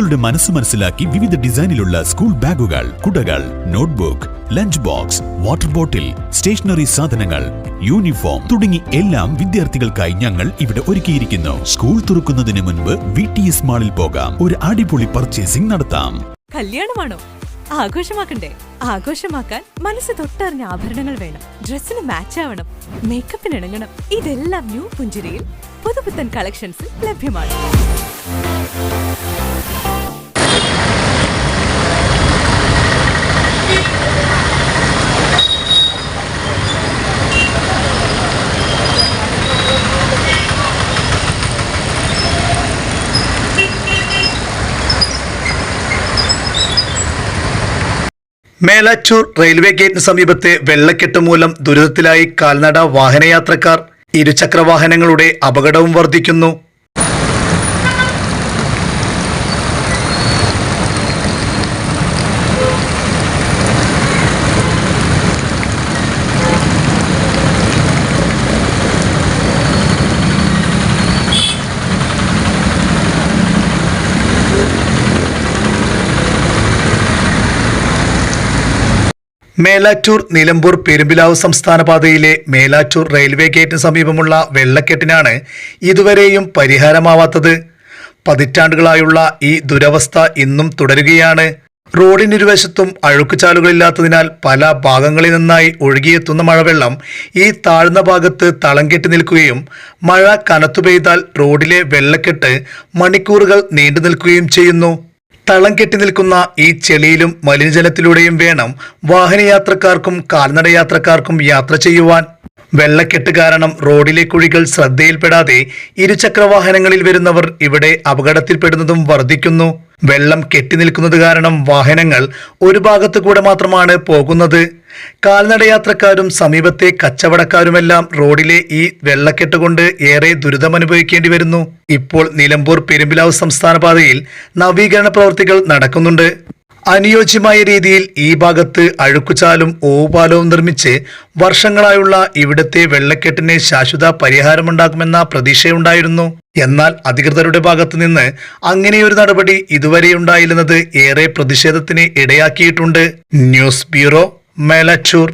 കുട്ടികളുടെ മനസ്സ് മനസ്സിലാക്കി വിവിധ ഡിസൈനിലുള്ള സ്കൂൾ ബാഗുകൾ കുടകൾ notebook lunch box water bottle stationery സാധനങ്ങൾ യൂണിഫോം തുടങ്ങി എല്ലാം വിദ്യാർത്ഥികൾക്കായി ഞങ്ങൾ ഇവിടെ ഒരുക്കിയിരിക്കുന്നു. സ്കൂൾ തുറക്കുന്നതിന് മുൻപ് വി ടി എസ് മാളിൽ പോകാം. ഒരു അടിപൊളി പർച്ചേസിംഗ് നടത്താം. കല്യാണമാണോ? ആഘോഷമാക്കണ്ടേ? ആഘോഷമാക്കാൻ മനസ്സ് തൊട്ടറിഞ്ഞ ആഭരണങ്ങൾ വേണം. ഡ്രസ്സിന് മാച്ച് ആവണം. മേക്കപ്പിന് ഇണങ്ങണം. ഇതെല്ലാം ന്യൂ പുഞ്ചിരിയിൽ പുതുപുത്തൻ കളക്ഷൻസിൽ ലഭ്യമാണ്. മേലാറ്റൂർ റെയിൽവേ ഗേറ്റിന് സമീപത്തെ വെള്ളക്കെട്ട് മൂലം ദുരിതത്തിലായി കാൽനട വാഹനയാത്രക്കാർ ഇരുചക്രവാഹനങ്ങളുടെ അപകടവും വർദ്ധിക്കുന്നു. മേലാറ്റൂർ നിലമ്പൂർ പെരുമ്പിലാവ് സംസ്ഥാന പാതയിലെ മേലാറ്റൂർ റെയിൽവേ ഗേറ്റിന് സമീപമുള്ള വെള്ളക്കെട്ടിനാണ് ഇതുവരെയും പരിഹാരമാവാത്തത്. പതിറ്റാണ്ടുകളായുള്ള ഈ ദുരവസ്ഥ ഇന്നും തുടരുകയാണ്. റോഡിനിരുവശത്തും അഴുക്കുചാലുകളില്ലാത്തതിനാൽ പല ഭാഗങ്ങളിൽ നിന്നായി ഒഴുകിയെത്തുന്ന മഴവെള്ളം ഈ താഴ്ന്ന ഭാഗത്ത് തളം കെട്ടി നിൽക്കുകയും മഴ കനത്തു പെയ്താൽ റോഡിലെ വെള്ളക്കെട്ട് മണിക്കൂറുകൾ നീണ്ടു നിൽക്കുകയും ചെയ്യുന്നു. തളം കെട്ടി നിൽക്കുന്ന ഈ ചെളിയിലും മലിനജലത്തിലൂടെയും വേണം വാഹനയാത്രക്കാർക്കും കാൽനടയാത്രക്കാർക്കും യാത്ര ചെയ്യുവാൻ. വെള്ളക്കെട്ട് കാരണം റോഡിലെ കുഴികൾ ശ്രദ്ധയിൽപ്പെടാതെ ഇരുചക്രവാഹനങ്ങളിൽ വരുന്നവർ ഇവിടെ അപകടത്തിൽപ്പെടുന്നതും വർദ്ധിക്കുന്നു. വെള്ളം കെട്ടി നിൽക്കുന്നത് കാരണം വാഹനങ്ങൾ ഒരു ഭാഗത്തു കൂടെ മാത്രമാണ് പോകുന്നത്. കാൽനടയാത്രക്കാരും സമീപത്തെ കച്ചവടക്കാരുമെല്ലാം റോഡിലെ ഈ വെള്ളക്കെട്ട് കൊണ്ട് ഏറെ ദുരിതമനുഭവിക്കേണ്ടി വരുന്നു. ഇപ്പോൾ നിലമ്പൂർ പെരുമ്പിലാവ് സംസ്ഥാന പാതയിൽ നവീകരണ പ്രവൃത്തികൾ നടക്കുന്നുണ്ട്. അനുയോജ്യമായ രീതിയിൽ ഈ ഭാഗത്ത് അഴുക്കുചാലും ഓവുപാലവും നിർമ്മിച്ച് വർഷങ്ങളായുള്ള ഇവിടത്തെ വെള്ളക്കെട്ടിന് ശാശ്വത പരിഹാരമുണ്ടാകുമെന്ന പ്രതീക്ഷയുണ്ടായിരുന്നു. എന്നാൽ അധികൃതരുടെ ഭാഗത്തു നിന്ന് അങ്ങനെയൊരു നടപടി ഇതുവരെയുണ്ടായില്ലെന്നത് ഏറെ പ്രതിഷേധത്തിന് ഇടയാക്കിയിട്ടുണ്ട്. News bureau മേലച്ചൂർ